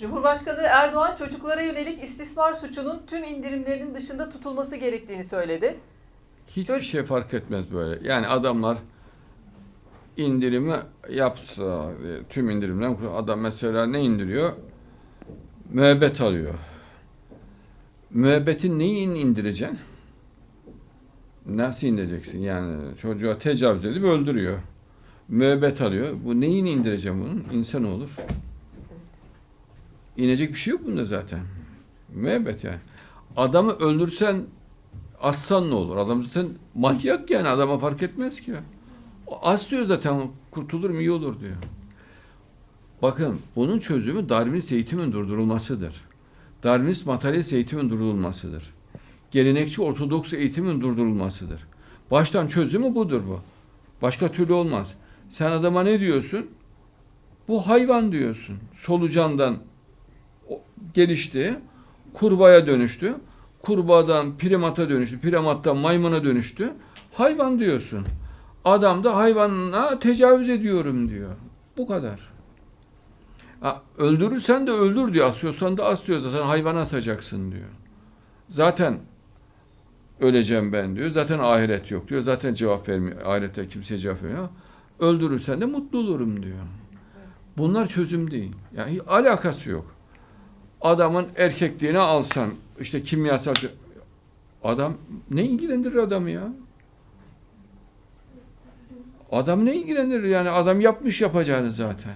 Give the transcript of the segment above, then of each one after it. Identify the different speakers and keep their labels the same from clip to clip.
Speaker 1: Cumhurbaşkanı Erdoğan çocuklara yönelik istismar suçunun tüm indirimlerinin dışında tutulması gerektiğini söyledi.
Speaker 2: Hiçbir
Speaker 1: Çocuk-
Speaker 2: şey fark etmez böyle. Yani adamlar indirimi yapsa e, tüm indirimden adam mesela ne indiriyor? Müebbet alıyor. Müebbetin neyin indireceksin? Nasıl indireceksin? Yani çocuğa tecavüz edip öldürüyor. Müebbet alıyor. Bu neyin indireceğim bunun? İnsan olur. İnecek bir şey yok bunda zaten. Müebbet yani. Adamı öldürsen aslan ne olur? Adam zaten manyak yani adama fark etmez ki. O aslıyor zaten kurtulur mu iyi olur diyor. Bakın bunun çözümü Darwinist eğitimin durdurulmasıdır. Darwinist materyalist eğitimin durdurulmasıdır. Gelenekçi ortodoks eğitimin durdurulmasıdır. Baştan çözümü budur bu. Başka türlü olmaz. Sen adama ne diyorsun? Bu hayvan diyorsun. Solucandan gelişti, kurbağaya dönüştü. Kurbağadan primata dönüştü, primattan maymuna dönüştü. Hayvan diyorsun. Adam da hayvanına tecavüz ediyorum diyor. Bu kadar. Ha, öldürürsen de öldür diyor. Asıyorsan da as diyor. Zaten hayvana asacaksın diyor. Zaten öleceğim ben diyor. Zaten ahiret yok diyor. Zaten cevap vermiyor. Ahirette kimseye cevap vermiyor. Öldürürsen de mutlu olurum diyor. Bunlar çözüm değil. Yani alakası yok. Adamın erkekliğini alsan işte kimyasal adam ne ilgilendirir adamı ya? Adam ne ilgilendirir yani adam yapmış yapacağını zaten.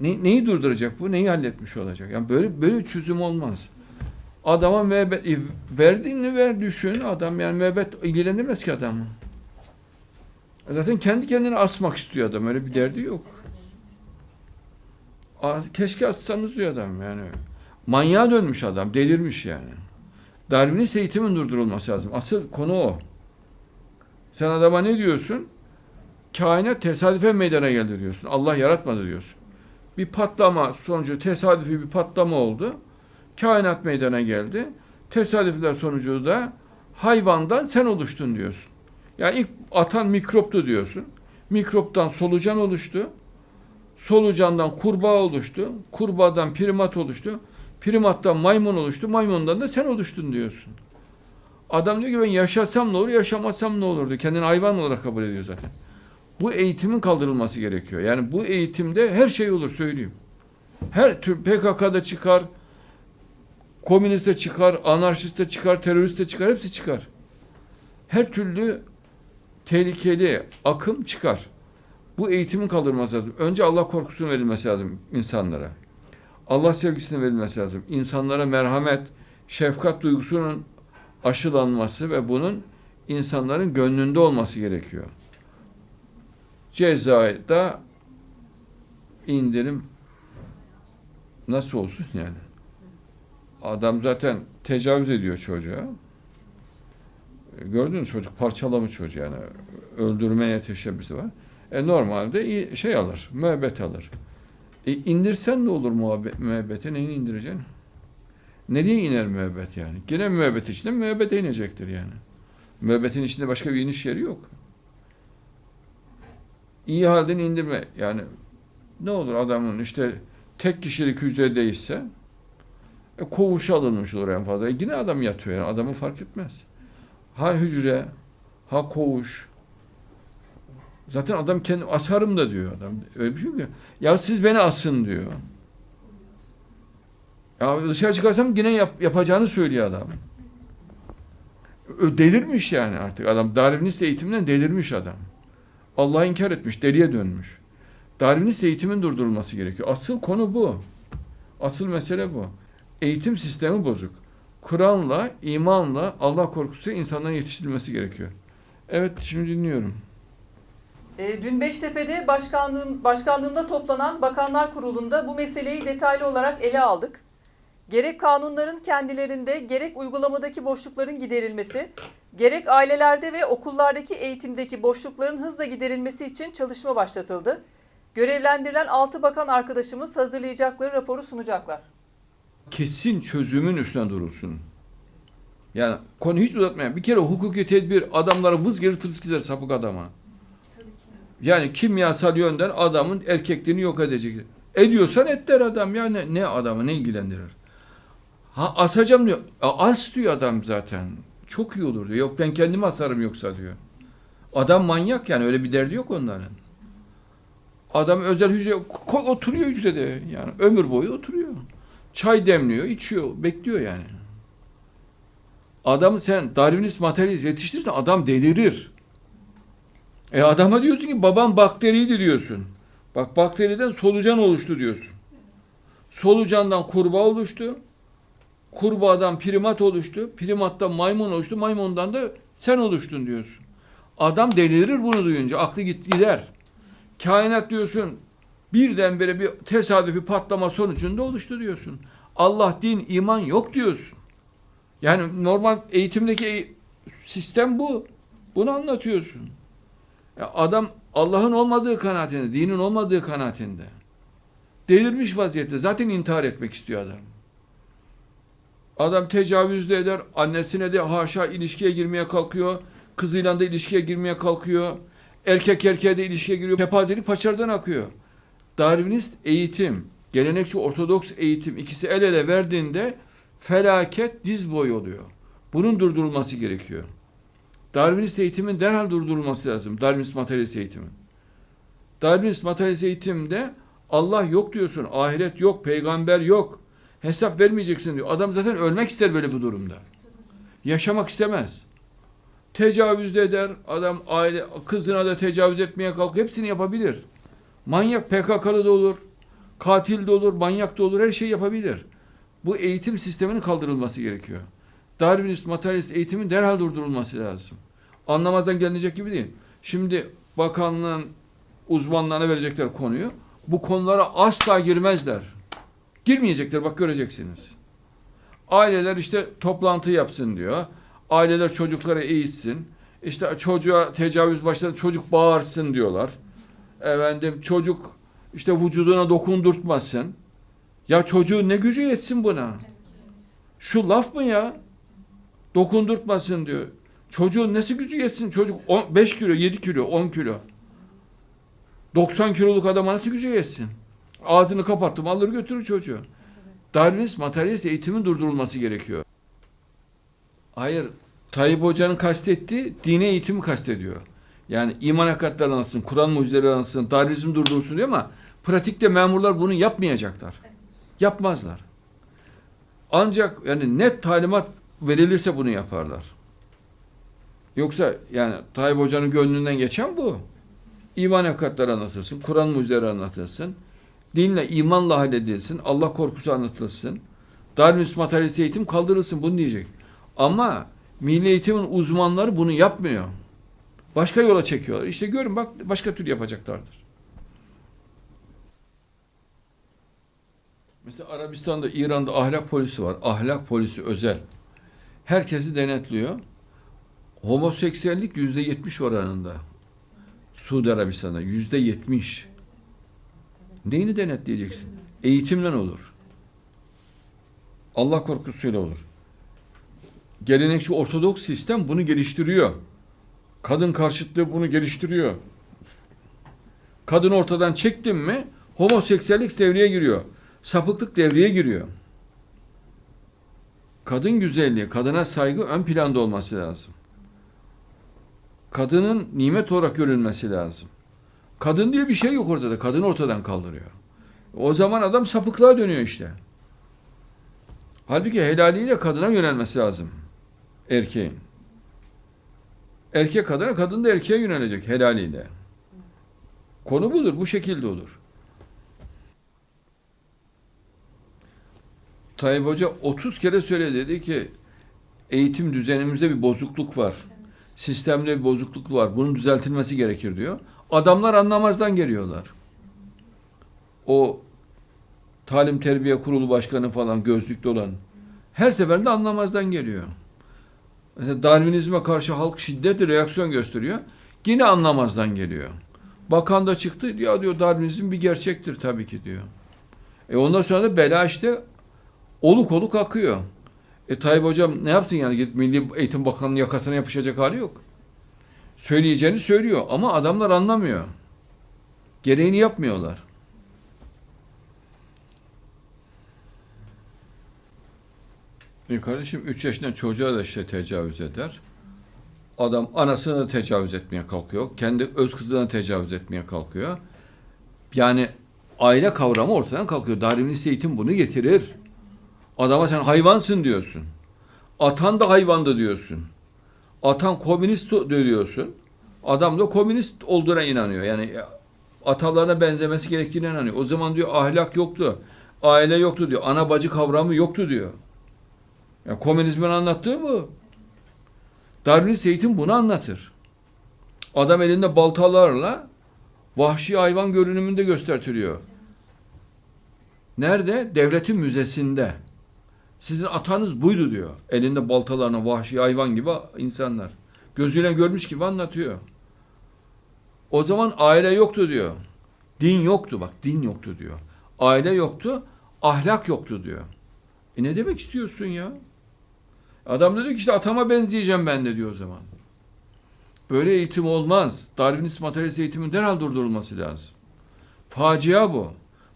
Speaker 2: Ne, neyi durduracak bu? Neyi halletmiş olacak? Yani böyle böyle çözüm olmaz. Adama müebbet e, verdiğini ver düşün adam yani müebbet ilgilendirmez ki adamı. Zaten kendi kendine asmak istiyor adam öyle bir derdi yok. Keşke assanız diyor adam yani. Manyağa dönmüş adam, delirmiş yani. Darwinist eğitimin durdurulması lazım. Asıl konu o. Sen adama ne diyorsun? Kainat tesadüfen meydana geldi diyorsun. Allah yaratmadı diyorsun. Bir patlama sonucu tesadüfi bir patlama oldu. Kainat meydana geldi. Tesadüfler sonucu da hayvandan sen oluştun diyorsun. Yani ilk atan mikroptu diyorsun. Mikroptan solucan oluştu. Solucandan kurbağa oluştu. Kurbağadan primat oluştu. Primattan maymun oluştu. Maymundan da sen oluştun diyorsun. Adam diyor ki ben yaşasam ne olur, yaşamasam ne olur diyor. Kendini hayvan olarak kabul ediyor zaten. Bu eğitimin kaldırılması gerekiyor. Yani bu eğitimde her şey olur söyleyeyim. Her tür PKK'da çıkar, komüniste çıkar, anarşiste çıkar, teröriste çıkar, hepsi çıkar. Her türlü tehlikeli akım çıkar. Bu eğitimin kaldırılması lazım. Önce Allah korkusunun verilmesi lazım insanlara. Allah sevgisinin verilmesi lazım. İnsanlara merhamet, şefkat duygusunun aşılanması ve bunun insanların gönlünde olması gerekiyor. Cezada indirim nasıl olsun yani? Adam zaten tecavüz ediyor çocuğa. Gördünüz çocuk parçalamış çocuğu yani öldürmeye teşebbüsü var. E normalde şey alır, müebbet alır. E indirsen ne olur müebbete? Neyini indireceksin? Nereye iner müebbet yani? Gene müebbet içinde müebbete inecektir yani. Müebbetin içinde başka bir iniş yeri yok. İyi halden indirme. Yani ne olur adamın işte tek kişilik hücredeyse e, koğuş alınmış olur en fazla. E, yine adam yatıyor yani. Adamı fark etmez. Ha hücre, ha koğuş. Zaten adam kendi asarım da diyor adam. Öyle bir şey yok ya. Siz beni asın diyor. Ya dışarı çıkarsam yine yap, yapacağını söylüyor adam. Delirmiş yani artık adam. Darwinist eğitimden delirmiş adam. Allah'ı inkar etmiş, deliye dönmüş. Darwinist eğitimin durdurulması gerekiyor. Asıl konu bu. Asıl mesele bu. Eğitim sistemi bozuk. Kur'an'la, imanla, Allah korkusuyla insanların yetiştirilmesi gerekiyor. Evet, şimdi dinliyorum.
Speaker 1: E, dün Beştepe'de başkanlığım, başkanlığımda toplanan Bakanlar Kurulu'nda bu meseleyi detaylı olarak ele aldık. Gerek kanunların kendilerinde, gerek uygulamadaki boşlukların giderilmesi, gerek ailelerde ve okullardaki eğitimdeki boşlukların hızla giderilmesi için çalışma başlatıldı. Görevlendirilen 6 bakan arkadaşımız hazırlayacakları raporu sunacaklar.
Speaker 2: kesin çözümün üstüne durulsun. Yani konu hiç uzatmayan bir kere hukuki tedbir adamlara vız gelir tırıs gider sapık adama. Yani kimyasal yönden adamın erkekliğini yok edecek. Ediyorsan et der adam ya ne, adamı ne ilgilendirir. Ha asacağım diyor. As diyor adam zaten. Çok iyi olur diyor. Yok ben kendimi asarım yoksa diyor. Adam manyak yani öyle bir derdi yok onların. Adam özel hücre oturuyor hücrede yani ömür boyu oturuyor. Çay demliyor, içiyor, bekliyor yani. Adamı sen Darwinist materyalist yetiştirirsen adam delirir. E adama diyorsun ki babam bakteriydi diyorsun. Bak bakteriden solucan oluştu diyorsun. Solucandan kurbağa oluştu. Kurbağadan primat oluştu. Primattan maymun oluştu. Maymundan da sen oluştun diyorsun. Adam delirir bunu duyunca. Aklı git gider. Kainat diyorsun birdenbire bir tesadüfi patlama sonucunda oluştu diyorsun. Allah, din, iman yok diyorsun. Yani normal eğitimdeki eğ- sistem bu. Bunu anlatıyorsun. Adam Allah'ın olmadığı kanaatinde, dinin olmadığı kanaatinde. Delirmiş vaziyette. Zaten intihar etmek istiyor adam. Adam tecavüz de eder, annesine de haşa ilişkiye girmeye kalkıyor. Kızıyla da ilişkiye girmeye kalkıyor. Erkek erkeğe de ilişkiye giriyor. Kepazelik paçardan akıyor. Darwinist eğitim, gelenekçi ortodoks eğitim ikisi el ele verdiğinde felaket diz boyu oluyor. Bunun durdurulması gerekiyor. Darwinist eğitimin derhal durdurulması lazım. Darwinist materyalist eğitimin. Darwinist materyalist eğitimde Allah yok diyorsun, ahiret yok, peygamber yok. Hesap vermeyeceksin diyor. Adam zaten ölmek ister böyle bir durumda. Yaşamak istemez. Tecavüz de eder. Adam aile kızına da tecavüz etmeye kalkıyor. Hepsini yapabilir. Manyak PKK'lı da olur. Katil de olur, manyak da olur. Her şeyi yapabilir. Bu eğitim sisteminin kaldırılması gerekiyor. Darwinist, materyalist eğitimin derhal durdurulması lazım. Anlamazdan gelinecek gibi değil. Şimdi bakanlığın uzmanlarına verecekler konuyu. Bu konulara asla girmezler. Girmeyecekler bak göreceksiniz. Aileler işte toplantı yapsın diyor. Aileler çocuklara eğitsin. İşte çocuğa tecavüz başladı çocuk bağırsın diyorlar. Efendim çocuk işte vücuduna dokundurtmasın. Ya çocuğun ne gücü yetsin buna? Şu laf mı ya? Dokundurtmasın diyor. Çocuğun nesi gücü yetsin? Çocuk 5 kilo, 7 kilo, 10 kilo. 90 kiloluk adama nasıl gücü yetsin? Ağzını kapattım alır götürür çocuğu. Darwinist materyalist eğitimin durdurulması gerekiyor. Hayır. Tayyip Hoca'nın kastettiği dini eğitimi kastediyor. Yani iman hakikatleri anlatsın, Kur'an mucizeleri anlatsın, Darwinizm durdursun diyor ama pratikte memurlar bunu yapmayacaklar. Yapmazlar. Ancak yani net talimat verilirse bunu yaparlar. Yoksa yani Tayyip Hoca'nın gönlünden geçen bu. İman hakikatleri anlatırsın, Kur'an mucizeleri anlatırsın, dinle, imanla halledilsin, Allah korkusu anlatılsın, Darwinist materyalist eğitim kaldırılsın bunu diyecek. Ama milli eğitimin uzmanları bunu yapmıyor. Başka yola çekiyorlar. İşte görün bak başka tür yapacaklardır. Mesela Arabistan'da, İran'da ahlak polisi var. Ahlak polisi özel. Herkesi denetliyor. Homoseksüellik yüzde yetmiş oranında. Suudi Arabistan'da yüzde yetmiş. Neyini denetleyeceksin? Eğitimle olur. Allah korkusuyla olur. Gelenekçi Ortodoks sistem bunu geliştiriyor. Kadın karşıtlığı bunu geliştiriyor. Kadın ortadan çektin mi homoseksüellik devreye giriyor. Sapıklık devreye giriyor. Kadın güzelliği, kadına saygı ön planda olması lazım. Kadının nimet olarak görülmesi lazım. Kadın diye bir şey yok ortada. Kadın ortadan kaldırıyor. O zaman adam sapıklığa dönüyor işte. Halbuki helaliyle kadına yönelmesi lazım erkeğin. Erkek kadına, kadın da erkeğe yönelecek helaliyle. Konu budur, bu şekilde olur. Tayyip Hoca 30 kere söyledi dedi ki eğitim düzenimizde bir bozukluk var. Sistemde bir bozukluk var. Bunun düzeltilmesi gerekir diyor. Adamlar anlamazdan geliyorlar. O Talim Terbiye Kurulu Başkanı falan gözlüklü olan her seferinde anlamazdan geliyor. Mesela Darwinizme karşı halk şiddetle reaksiyon gösteriyor. Yine anlamazdan geliyor. Bakan da çıktı. Ya diyor Darwinizm bir gerçektir tabii ki diyor. E ondan sonra da bela işte oluk oluk akıyor. E Tayyip Hocam ne yapsın yani gidip Milli Eğitim Bakanı'nın yakasına yapışacak hali yok. Söyleyeceğini söylüyor ama adamlar anlamıyor. Gereğini yapmıyorlar. E kardeşim 3 yaşında çocuğa da işte tecavüz eder. Adam anasına da tecavüz etmeye kalkıyor. Kendi öz kızına tecavüz etmeye kalkıyor. Yani aile kavramı ortadan kalkıyor. Darwinist eğitim bunu getirir. Adama sen hayvansın diyorsun. Atan da hayvandı diyorsun. Atan komünist diyorsun. Adam da komünist olduğuna inanıyor. Yani atalarına benzemesi gerektiğine inanıyor. O zaman diyor ahlak yoktu. Aile yoktu diyor. Ana bacı kavramı yoktu diyor. Ya komünizmin anlattığı bu. Darwinist eğitim bunu anlatır. Adam elinde baltalarla vahşi hayvan görünümünde göstertiliyor. Nerede? Devletin müzesinde. Sizin atanız buydu diyor. Elinde baltalarına vahşi hayvan gibi insanlar. Gözüyle görmüş gibi anlatıyor. O zaman aile yoktu diyor. Din yoktu bak din yoktu diyor. Aile yoktu, ahlak yoktu diyor. E ne demek istiyorsun ya? Adam da diyor ki işte atama benzeyeceğim ben de diyor o zaman. Böyle eğitim olmaz. Darwinist materyalist eğitimin derhal durdurulması lazım. Facia bu.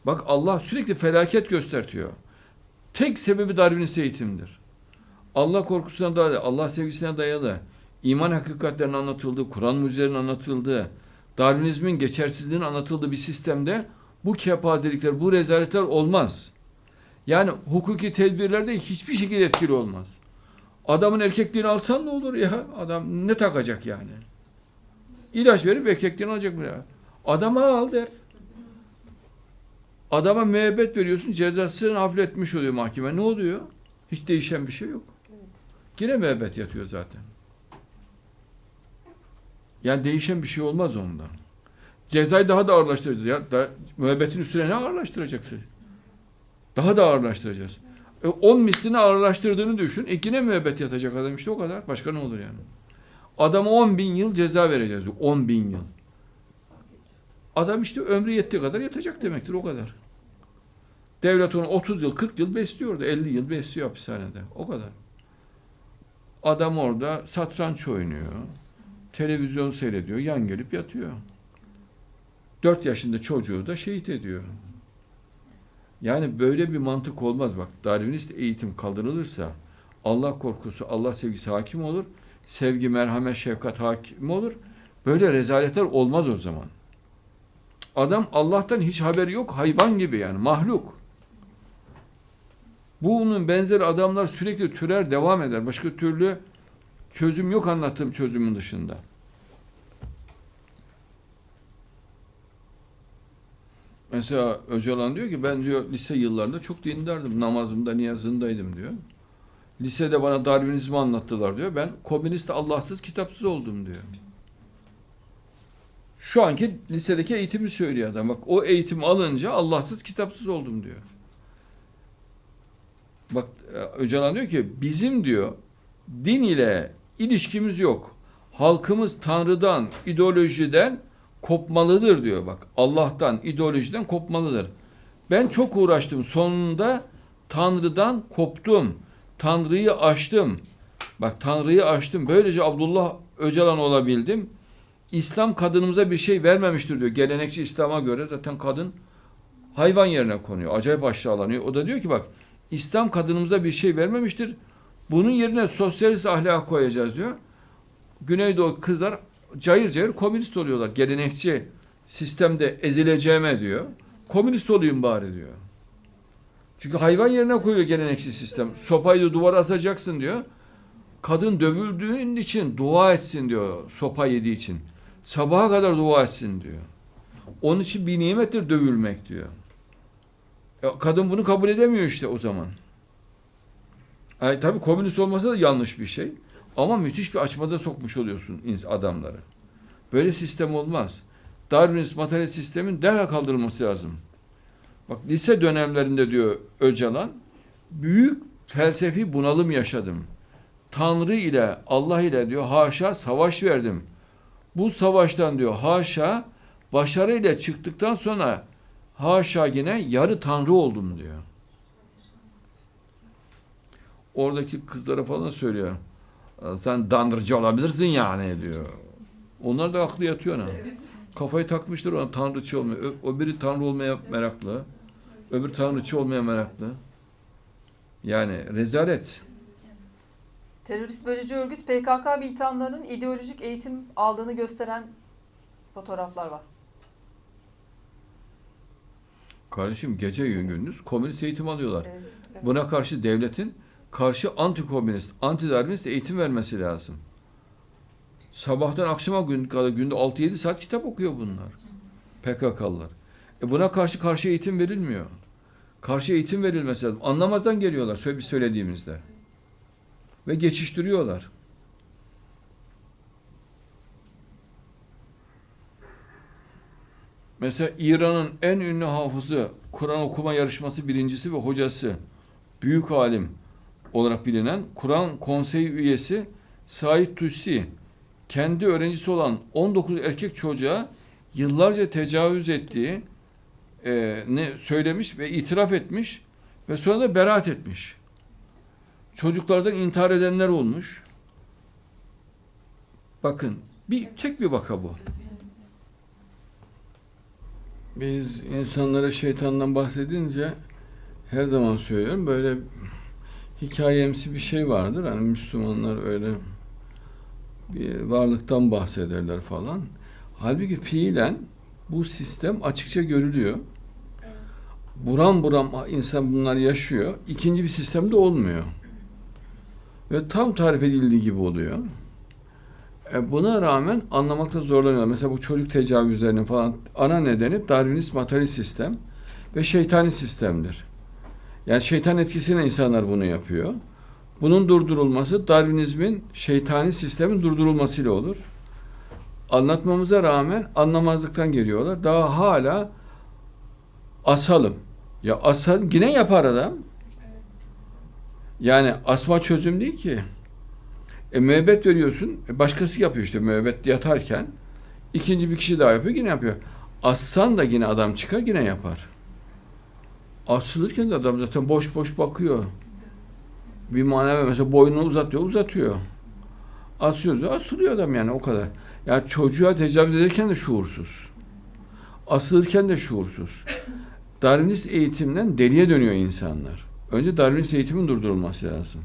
Speaker 2: Bak Allah sürekli felaket göstertiyor. Tek sebebi Darwinist eğitimdir. Allah korkusuna dayalı, Allah sevgisine dayalı, iman hakikatlerinin anlatıldığı, Kur'an mucizelerinin anlatıldığı, Darwinizmin geçersizliğinin anlatıldığı bir sistemde bu kepazelikler, bu rezaletler olmaz. Yani hukuki tedbirlerde hiçbir şekilde etkili olmaz. Adamın erkekliğini alsan ne olur ya? Adam ne takacak yani? İlaç verip erkekliğini alacak mı ya? Adama al der. Adama müebbet veriyorsun cezasını hafifletmiş oluyor mahkeme. Ne oluyor? Hiç değişen bir şey yok. Yine müebbet yatıyor zaten. Yani değişen bir şey olmaz ondan. Cezayı daha da ağırlaştıracağız. Ya, da, müebbetin üstüne ne ağırlaştıracaksın? Daha da ağırlaştıracağız. E, 10 mislini ağırlaştırdığını düşün. E yine müebbet yatacak adam işte o kadar. Başka ne olur yani? Adama 10 bin yıl ceza vereceğiz. 10 bin yıl. Adam işte ömrü yettiği kadar yatacak demektir o kadar. Devlet onu 30 yıl, 40 yıl besliyordu. 50 yıl besliyor hapishanede. O kadar. Adam orada satranç oynuyor. Televizyon seyrediyor. Yan gelip yatıyor. 4 yaşında çocuğu da şehit ediyor. Yani böyle bir mantık olmaz bak. Darwinist eğitim kaldırılırsa Allah korkusu, Allah sevgisi hakim olur. Sevgi, merhamet, şefkat hakim olur. Böyle rezaletler olmaz o zaman. Adam Allah'tan hiç haberi yok. Hayvan gibi yani mahluk. Bunun benzeri adamlar sürekli türer devam eder. Başka türlü çözüm yok anlattığım çözümün dışında. Mesela Öcalan diyor ki ben diyor lise yıllarında çok dindardım. Namazımda, niyazındaydım diyor. Lisede bana Darwinizmi anlattılar diyor. Ben komünist, Allahsız, kitapsız oldum diyor. Şu anki lisedeki eğitimi söylüyor adam. Bak o eğitim alınca Allahsız, kitapsız oldum diyor. Bak Öcalan diyor ki bizim diyor din ile ilişkimiz yok. Halkımız Tanrı'dan, ideolojiden kopmalıdır diyor bak. Allah'tan, ideolojiden kopmalıdır. Ben çok uğraştım. Sonunda Tanrı'dan koptum. Tanrı'yı aştım. Bak Tanrı'yı aştım. Böylece Abdullah Öcalan olabildim. İslam kadınımıza bir şey vermemiştir diyor. Gelenekçi İslam'a göre zaten kadın hayvan yerine konuyor. Acayip aşağılanıyor. O da diyor ki bak İslam kadınımıza bir şey vermemiştir. Bunun yerine sosyalist ahlak koyacağız diyor. Güneydoğu kızlar cayır cayır komünist oluyorlar. Gelenekçi sistemde ezileceğime diyor. Komünist olayım bari diyor. Çünkü hayvan yerine koyuyor gelenekçi sistem. Sopayı da duvara atacaksın diyor. Kadın dövüldüğün için dua etsin diyor sopa yediği için. Sabaha kadar dua etsin diyor. Onun için bir nimettir dövülmek diyor. E, kadın bunu kabul edemiyor işte o zaman. Yani, tabii komünist olmasa da yanlış bir şey. Ama müthiş bir açmada sokmuş oluyorsun adamları. Böyle sistem olmaz. Darwinist materyalist sistemin derhal kaldırılması lazım. Bak lise dönemlerinde diyor Öcalan, büyük felsefi bunalım yaşadım. Tanrı ile Allah ile diyor haşa savaş verdim. Bu savaştan diyor haşa başarıyla çıktıktan sonra haşa yine yarı tanrı oldum diyor. Oradaki kızlara falan söylüyor. Sen tanrıcı olabilirsin yani diyor. Onlar da aklı yatıyor ona. Kafayı takmıştır ona tanrıçı olmaya. Ö- O biri tanrı olmaya meraklı. Öbür tanrıçı olmaya meraklı. Yani rezalet.
Speaker 1: Terörist bölücü örgüt PKK militanlarının ideolojik eğitim aldığını gösteren fotoğraflar var.
Speaker 2: Kardeşim gece gündüz komünist eğitim alıyorlar.
Speaker 1: Evet, evet.
Speaker 2: Buna karşı devletin karşı anti-komünist, anti-darwinist eğitim vermesi lazım. Sabahtan akşama gün, kadar günde 6-7 saat kitap okuyor bunlar. PKK'lılar. E buna karşı karşı eğitim verilmiyor. Karşı eğitim verilmesi lazım. Anlamazdan geliyorlar söylediğimizde. Ve geçiştiriyorlar. Mesela İran'ın en ünlü hafızı, Kur'an okuma yarışması birincisi ve hocası, büyük alim olarak bilinen Kur'an konseyi üyesi Said Tusi, kendi öğrencisi olan 19 erkek çocuğa yıllarca tecavüz ettiği e, ne söylemiş ve itiraf etmiş ve sonra da beraat etmiş. Çocuklardan intihar edenler olmuş. Bakın bir tek bir vaka bu. Biz insanlara şeytandan bahsedince her zaman söylüyorum böyle hikayemsi bir şey vardır. Hani Müslümanlar öyle bir varlıktan bahsederler falan. Halbuki fiilen bu sistem açıkça görülüyor. Buram buram insan bunlar yaşıyor. İkinci bir sistemde olmuyor. Ve tam tarif edildiği gibi oluyor. E buna rağmen anlamakta zorlanıyorlar. Mesela bu çocuk tecavüzlerinin falan ana nedeni Darwinist materyalist sistem ve şeytani sistemdir. Yani şeytan etkisiyle insanlar bunu yapıyor. Bunun durdurulması Darwinizmin şeytani sistemin durdurulmasıyla olur. Anlatmamıza rağmen anlamazlıktan geliyorlar. Daha hala asalım. Ya asal yine yapar adam. Yani asma çözüm değil ki. E, müebbet veriyorsun. E, başkası yapıyor işte müebbet yatarken. ikinci bir kişi daha yapıyor yine yapıyor. Assan da yine adam çıkar yine yapar. Asılırken de adam zaten boş boş bakıyor. Bir manevi mesela boynunu uzatıyor uzatıyor. Asıyoruz asılıyor adam yani o kadar. Yani çocuğa tecavüz ederken de şuursuz. Asılırken de şuursuz. Darwinist eğitimden deliye dönüyor insanlar. Önce Darwinist eğitimin durdurulması lazım.